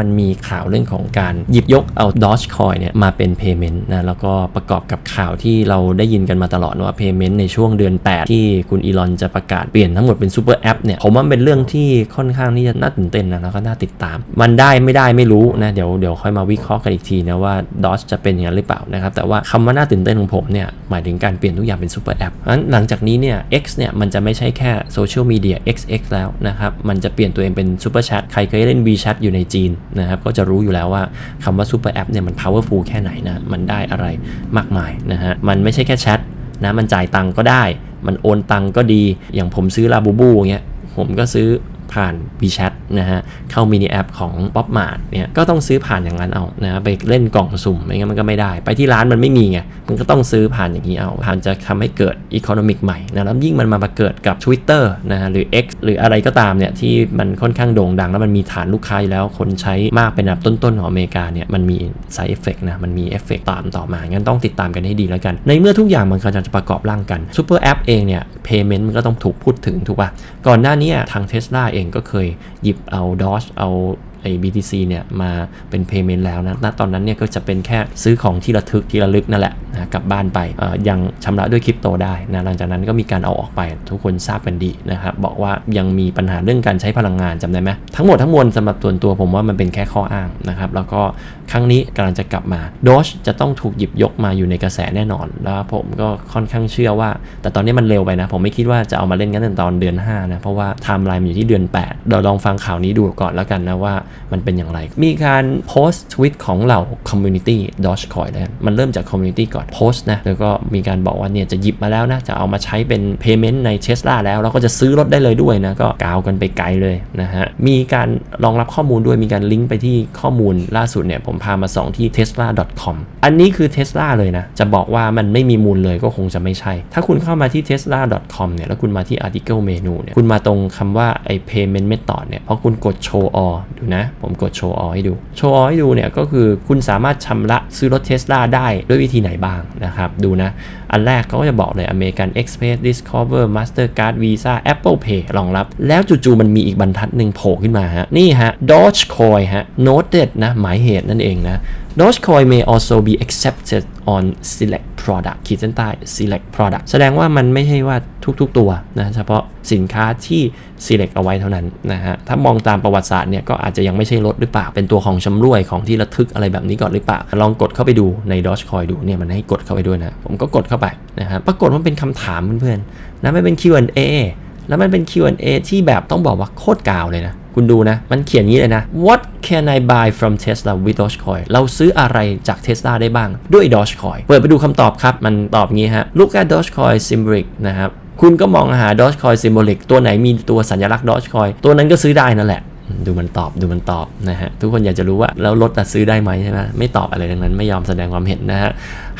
มันมีข่าวเรื่องของการหยิบยกเอา Dogecoin เนี่ยมาเป็น Payment นะแล้วก็ประกอบกับข่าวที่เราได้ยินกันมาตลอดว่า Payment ในช่วงเดือน 8 ที่คุณอีลอนจะประกาศเปลี่ยนทั้งหมดเป็น Super App เนี่ยผมว่าเป็นเรื่องที่ค่อนข้างที่จะน่าตื่นเต้นนะแล้วก็น่าติดตาม มันได้ไม่ได้ไม่รู้นะเดี๋ยวเดี๋ยวค่อยมาวิเคราะห์กันอีกทีนะว่า Doge จะเป็นอย่างนั้นหรือเปล่านะครับแต่ว่าคำว่าน่าตื่นเต้นของผมเนี่ยหมายถึงการเปลี่ยนทุกอย่างเป็น Super App เพราะฉะนั้นหลังจากนี้เนี่ย X เนี่ยมันจะไม่ใช่แค่โซเชียลมีเดีย XX แล้วนะครับมันจะเปลี่ยนตัวเองเป็น Super Chat ใครเคยเล่น WeChat อยู่ในจีนนะครับก็จะรู้อยู่แล้วว่าคำว่าซูเปอร์แอปเนี่ยมัน powerful แค่ไหนนะ มันได้อะไรมากมายนะฮะ มันไม่ใช่แค่แชทนะ มันจ่ายตังก็ได้ มันโอนตังก็ดี อย่างผมซื้อลาบูบูเงี้ย ผมก็ซื้อผ่าน WeChat นะฮะเข้ามินิแอปของ Pop Mart เนี่ยก็ต้องซื้อผ่านอย่างนั้นเอานะไปเล่นกล่องสุ่มไม่งั้นมันก็ไม่ได้ ไปที่ร้านมันไม่มีไงมันก็ต้องซื้อผ่านอย่างนี้เอา ผ่านจะทำให้เกิดอีโคโนมิกใหม่นะแล้วยิ่งมันมาเกิดกับ Twitter นะฮะหรือ X หรืออะไรก็ตามเนี่ยที่มันค่อนข้างโด่งดัง แล้วมันมีฐานลูกค้าแล้วคนใช้มากเป็นอันดับต้นๆของอเมริกาเนี่ยมันมี side effect นะมันมีเอฟเฟกตามต่อมางั้นต้องติดตามกันให้ดีแล้วกัน ในเมื่อทุกอย่างมันกำลังจะประกอบร่างกัน Super App เองเนี่ย payment มันก็ต้องถูกพูดถึงถูกป่ะก่อนหน้านี้ทาง Tesla เองก็เคยหยิบเอาดอชเอา ไอ้ BTC เนี่ยมาเป็น payment แล้วนะณตอนนั้นเนี่ยก็จะเป็นแค่ซื้อของที่ระทึกที่ระลึกนั่นแหละนะกลับบ้านไปยังชำระด้วยคริปโตได้นะหลังจากนั้นก็มีการเอาออกไปทุกคนทราบกันดีนะครับบอกว่ายังมีปัญหาเรื่องการใช้พลังงานจำได้ไหมทั้งหมดทั้งมวลสำหรับตัวตัวผมว่ามันเป็นแค่ข้ออ้างนะครับแล้วก็ครั้งนี้กำลังจะกลับมา Doge จะต้องถูกหยิบยกมาอยู่ในกระแสแน่นอน แล้วผมก็ค่อนข้างเชื่อว่า แต่ตอนนี้มันเร็วไปนะ ผมไม่คิดว่าจะเอามาเล่นกันตั้งแต่ตอนเดือน5นะเพราะว่าไทม์ไลน์มันอยู่ที่เดือน 8เราลองฟังข่าวนี้ดูก่อนแล้วกันนะว่ามันเป็นอย่างไร มีการโพสต์ทวิตของเหล่า Community Dogecoin แล้วมันเริ่มจาก Community ก่อนโพสต์นะ แล้วก็มีการบอกว่าเนี่ยจะหยิบมาแล้วนะ จะเอามาใช้เป็น Payment ใน Tesla แล้ว แล้วก็จะซื้อรถได้เลยด้วยนะ ก็กาวกันไปไกลเลยนะฮะ มีการรองรับข้อมูลด้วยมีการลิงก์ไปที่ข้อมูลล่าสุดเนี่ยผมพามาส่องที่ tesla.com อันนี้คือ Tesla เลยนะ จะบอกว่ามันไม่มีมูลเลยก็คงจะไม่ใช่ ถ้าคุณเข้ามาที่ tesla.com เนี่ยแล้วคุณมาที่ article menu เนี่ยคุณมาตรงคำว่าไอ้ payment method เนี่ยพอคุณกด show all ดูนะผมกด show all ให้ดู show all ให้ดูเนี่ยก็คือคุณสามารถชำระซื้อรถ Tesla ได้ด้วยวิธีไหนบ้างนะครับ ดูนะ อันแรกเขาก็จะบอกเลย American Express Discover Mastercard Visa Apple Pay รองรับ แล้วจู่ๆมันมีอีกบรรทัดหนึ่งโผล่ขึ้นมาฮะ นี่ฮะ Dogecoin ฮะ noted นะ หมายเหตุนั่นเองนะ Dogecoin may also be accepted on select product ขีดเส้นใต้ select product แสดงว่ามันไม่ใช่ว่าทุกๆตัวนะเฉพาะสินค้าที่ select เอาไว้เท่านั้นนะฮะ ถ้ามองตามประวัติศาสตร์เนี่ยก็อาจจะยังไม่ใช่รถหรือเปล่า เป็นตัวของชำร่วยของที่ระทึกอะไรแบบนี้ก่อนหรือเปล่า ลองกดเข้าไปดูใน Dogecoin ดูเนี่ยมันให้กดเข้าไปด้วยนะ ผมก็กดเข้าไปนะฮะปรากฏว่าเป็นคำถามเพื่อนๆนะไม่เป็น Q&A แล้วมันเป็น Q&A ที่แบบต้องบอกว่าโคตรกาวเลยนะ คุณดูนะ มันเขียนงี้เลยนะ What can I buy from Tesla with Dogecoin เราซื้ออะไรจาก Tesla ได้บ้างด้วย Dogecoin เปิดไปดูคำตอบครับ มันตอบงี้ฮะ Look at Dogecoin symbolic นะครับ คุณก็มองหา Dogecoin symbolic ตัวไหนมีตัวสัญลักษณ์ Dogecoin ตัวนั้นก็ซื้อได้นั่นแหละ ดูมันตอบดูมันตอบนะฮะทุกคนอยากจะรู้ว่าแล้วรถจะซื้อได้ไหมใช่ไหมไม่ตอบอะไรดังนั้นไม่ยอมแสดงความเห็นนะฮะ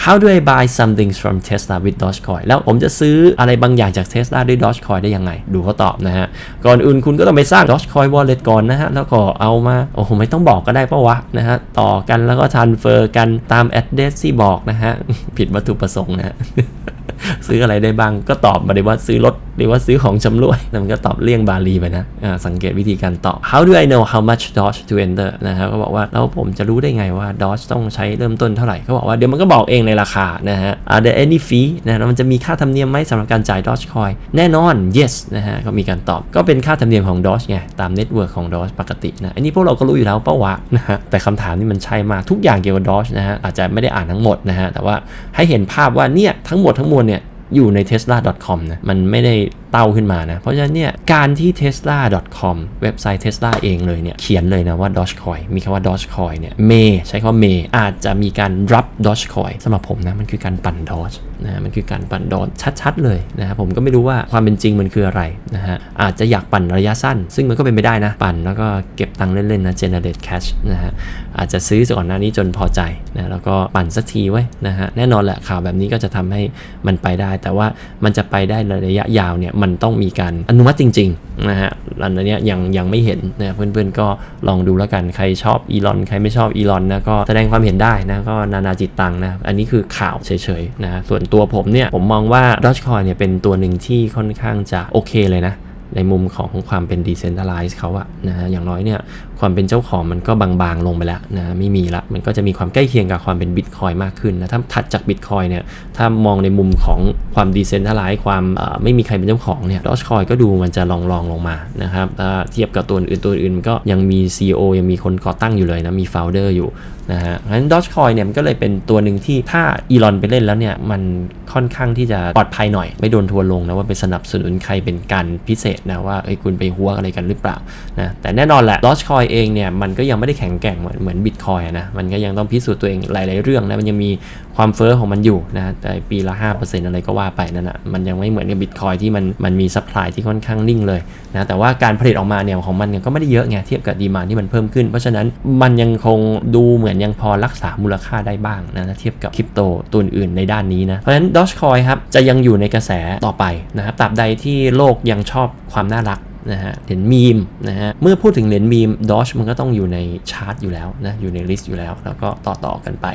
How do I buy something from Tesla with Dogecoin แล้วผมจะซื้ออะไรบางอย่างจาก Tesla ด้วย Dogecoin ได้ยังไง ดูเขาตอบนะฮะ ก่อนอื่นคุณก็ต้องไปสร้าง Dogecoin wallet ก่อนนะฮะ แล้วก็เอามา โอ้โห ไม่ต้องบอกก็ได้ปะวะนะฮะ ต่อกันแล้วก็ transfer กันตาม address ที่บอกนะฮะ ผิดวัตถุประสงค์นะฮะซื้ออะไรได้บ้างก็ตอบมาเลยว่าซื้อรถหรือว่าซื้อของชำรวยแล้วมันก็ตอบเลี่ยงบาลีไปนะสังเกตวิธีการตอบ How do I know how much Dodge to enter นะครับก็บอกว่าแล้วผมจะรู้ได้ไงว่า Doge ต้องใช้เริ่มต้นเท่าไหร่เขาบอกว่าเดี๋ยวมันก็บอกเองในราคานะฮะ Are there any fee นะแล้วมันจะมีค่าธรรมเนียมไหมสำหรับการจ่าย Dogecoin แน่นอน yes นะฮะก็มีการตอบก็เป็นค่าธรรมเนียมของ Doge ไงตามเน็ตเวิร์กของ Doge ปกตินะอันนี้พวกเราก็รู้อยู่แล้วเป้าวะนะฮะแต่คำถามนี่มันใช่มากทุกอย่างเกี่ยวกับ Doge นะฮะอาจจะไม่ได้อ่านทั้งหมดนะฮะแต่ว่าให้เห็นภาพว่าเนี่ยทั้งหมดทั้งมวลเนี่ย อยู่ใน tesla.com นะ มันไม่ได้ เต้าขึ้นมานะ เพราะฉะนั้นเนี่ยการที่ tesla.com เว็บไซต์ Tesla เองเลยเนี่ยเขียนเลยนะว่า Dogecoin มีคำว่า Dogecoin เนี่ย may ใช้คำว่า may อาจจะมีการรับ Dogecoin สำหรับผมนะมันคือการปั่น Doge นะมันคือการปั่น Doge ชัด ๆ เลยนะครับผมก็ไม่รู้ว่าความเป็นจริงมันคืออะไรนะฮะอาจจะอยากปั่นระยะสั้น ซึ่งมันก็เป็นไปได้นะ ปั่นแล้วก็เก็บตังค์เล่น ๆ นะ generate cash นะฮะอาจจะซื้อก่อนหน้านี้จนพอใจนะแล้วก็ปั่นสักทีไว้นะฮะแน่นอนแหละข่าวแบบนี้ก็จะทำให้มันไปได้ แต่ว่ามันจะไปได้ระยะยาวเนี่ยมันต้องมีการอนุมัติจริงๆนะฮะอันนี้ยังยังไม่เห็นนะเพื่อนๆก็ลองดูแล้วกันใครชอบอีลอนใครไม่ชอบอีลอนนะก็แสดงความเห็นได้นะก็นานาจิตตังนะอันนี้คือข่าวเฉยๆนะส่วนตัวผมเนี่ยผมมองว่าดอ g คอยเนี่ยเป็นตัวหนึ่งที่ค่อนข้างจะโอเคเลยนะ ในมุมของความเป็น decentralized เขาอะนะฮะอย่างน้อยเนี่ยความเป็นเจ้าของมันก็บางๆลงไปแล้วนะไม่มีละมันก็จะมีความใกล้เคียงกับความเป็นบิตคอยมากขึ้นนะถ้าถัดจากบิตคอยเนี่ยถ้ามองในมุมของความดีเซนทัลไลซ์ความไม่มีใครเป็นเจ้าของเนี่ยดอชคอยก็ดูมันจะลองๆลงมานะครับถ้าเทียบกับตัวอื่นตัวอื่นมันก็ยังมี CEO ยังมีคนก่อตั้งอยู่เลยนะมี founder อยู่นะฮะเพราะฉะนั้นดอจคอยเนี่ยมันก็เลยเป็นตัวหนึ่งที่ถ้าอีลอนไปเล่นแล้วเนี่ย มันค่อนข้างที่จะปลอดภัยหน่อย ไม่โดนทัวร์ลงนะว่าไปสนับสนุนใครเป็นการพิเศษนะว่าเอ้ยคุณไปหัวอะไรกันหรือเปล่านะแต่แน่นอนแหละดอจคอยเองเนี่ยมันก็ยังไม่ได้แข็งแกร่งเหมือนเหมือนบิตคอยนะมันก็ยังต้องพิสูจน์ตัวเองหลาย ๆ เรื่องนะมันยังมีความเฟอ้อของมันอยู่นะแต่ปีละ 5%อะไรก็ว่าไปนั่นนะมันยังไม่เหมือนกับบิตคอยที่มันมันมีซัพพลายที่ค่อนข้างนิ่งเลยนะแต่ว่าการผลิตออกมาเนี่ยของมันเนี่ยก็ไม่ได้เยอะไงเทียบกับดีมานที่มันเพิ่มขึ้น เพราะฉะนั้นมันยังคงดูเหมือนยังพอรักษามูลค่าได้บ้างนะเทียบกับคริปโตตัวอื่นในด้านนี้นะเพราะฉะนั้นดอชคอยครับจะยังอยู่ในกระแสต่อไปนะครับตราบใดที่โลกยังชอบความน่ารัก นะฮะเหรียญมีมนะฮะเมื่อพูดถึงเหรียญมีมดอชมันก็ต้องอยู่ในชาร์ตอยู่แล้วนะอยู่ในลิสต์อยู่แล้ว แล้วก็ต่อต่อกันไป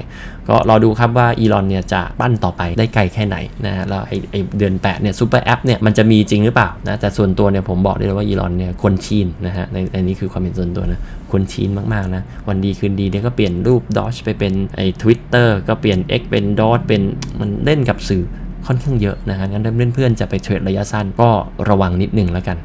ก็รอดูครับว่าอีลอนเนี่ยจะปั้นต่อไปได้ไกลแค่ไหนนะฮะแล้วไอไอเดือน8เนี่ยซูเปอร์แอปเนี่ยมันจะมีจริงหรือเปล่านะแต่ส่วนตัวเนี่ยผมบอกได้เลยว่าอีลอนเนี่ยคนชีนนะฮะในในนี้คือความเห็นส่วนตัวนะคนชีนมากๆนะวันดีคืนดีเนี่ยก็เปลี่ยนรูปดอชไปเป็นไอทวิตเตอร์ก็เปลี่ยน X เป็นดอ t เป็นมันเล่นกับสื่อค่อนข้างเยอะนะฮะงั้นเพื่อนๆจะไปเทรดระยะสั้นก็ระวังนิดนึงแล้วกัน